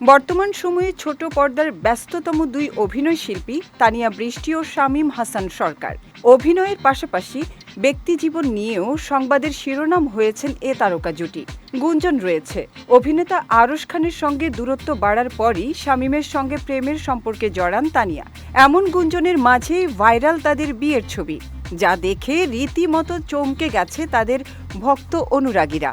বর্তমান সময়ে ছোট পর্দার ব্যস্ততম দুই অভিনয় শিল্পী তানিয়া বৃষ্টি ও শামীম হাসান সরকার। অভিনয়ের পাশাপাশি ব্যক্তিজীবন নিয়েও সংবাদের শিরোনাম হয়েছেন এ তারকা জুটি। গুঞ্জন রয়েছে। অভিনেতা আরশ খানের সঙ্গে দূরত্ব বাড়ার পরই শামীমের সঙ্গে প্রেমের সম্পর্কে জড়ান তানিয়া। এমন গুঞ্জনের মাঝেই ভাইরাল তাদের বিয়ের ছবি। যা দেখে রীতিমতো চমকে গেছে তাদের ভক্ত অনুরাগীরা।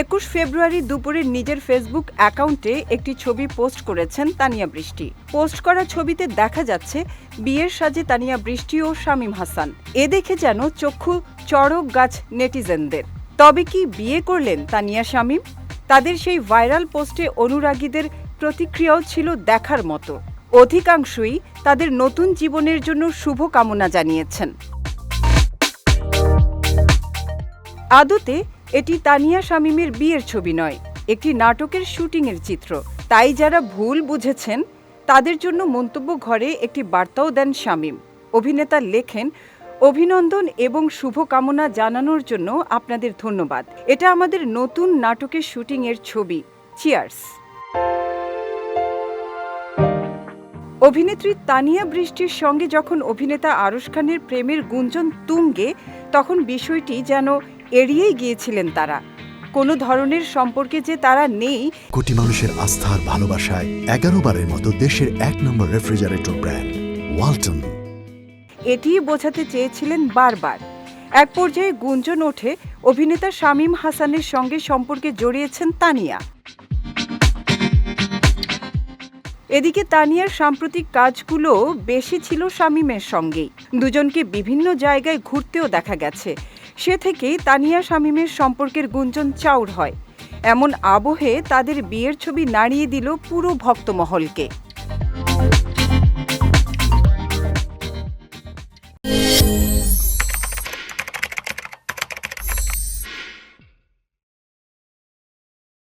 একুশ ফেব্রুয়ারি দুপুরে নিজের ফেসবুক অ্যাকাউন্টে একটি ছবি পোস্ট করেছেন তানিয়া বৃষ্টি। পোস্ট করা ছবিতে দেখা যাচ্ছে, বিয়ের সাজে তানিয়া বৃষ্টি ও শামীম হাসান। এ দেখে যেন চক্ষু চড়ক গাছ নেটিজেনদের। তবে কি বিয়ে করলেন তানিয়া শামীম? তাদের সেই ভাইরাল পোস্টে অনুরাগীদের প্রতিক্রিয়াও ছিল দেখার মতো। অধিকাংশই তাদের নতুন জীবনের জন্য শুভ কামনা জানিয়েছেন। আদতে এটি তানিয়া শামীমের বিয়ের ছবি নয়, একটি নাটকের শুটিংয়ের চিত্র। তাই যারা ভুল বুঝেছেন, তাদের জন্য মন্তব্য ঘরে একটি বার্তাও দেন শামীম। অভিনেতা লেখেন, অভিনন্দন এবং শুভকামনা জানানোর জন্য আপনাদের ধন্যবাদ। এটা আমাদের নতুন নাটকের শুটিংয়ের ছবি। চিয়ার্স অভিনেত্রী তানিয়া বৃষ্টির সঙ্গে যখন অভিনেতা আরশ খানের প্রেমের গুঞ্জন তুঙ্গে, তখন বিষয়টি যেন এড়িয়েই গিয়েছিলেন তারা। কোনো ধরনের সম্পর্কে যে তারা নেই কোটি মানুষের আস্থার ভালোবাসায় এগারো বারের মতো দেশের এক নম্বর রেফ্রিজারেটর ব্র্যান্ড ওয়ালটন। এটিই বোঝাতে চেয়েছিলেন বারবার। এক পর্যায়ে গুঞ্জন ওঠে অভিনেতা শামীম হাসানের সঙ্গে সম্পর্কে জড়িয়েছেন তানিয়া। এদিকে তানিয়ার সাম্প্রতিক কাজগুলো বেশি ছিল শামীমের সঙ্গেই। দুজনকে বিভিন্ন জায়গায় ঘুরতেও দেখা গেছে। সে থেকেই তানিয়া শামীমের সম্পর্কের গুঞ্জন চাউর হয়। এমন আবহে তাদের বিয়ের ছবি নাড়িয়ে দিল পুরো ভক্তমহলকে।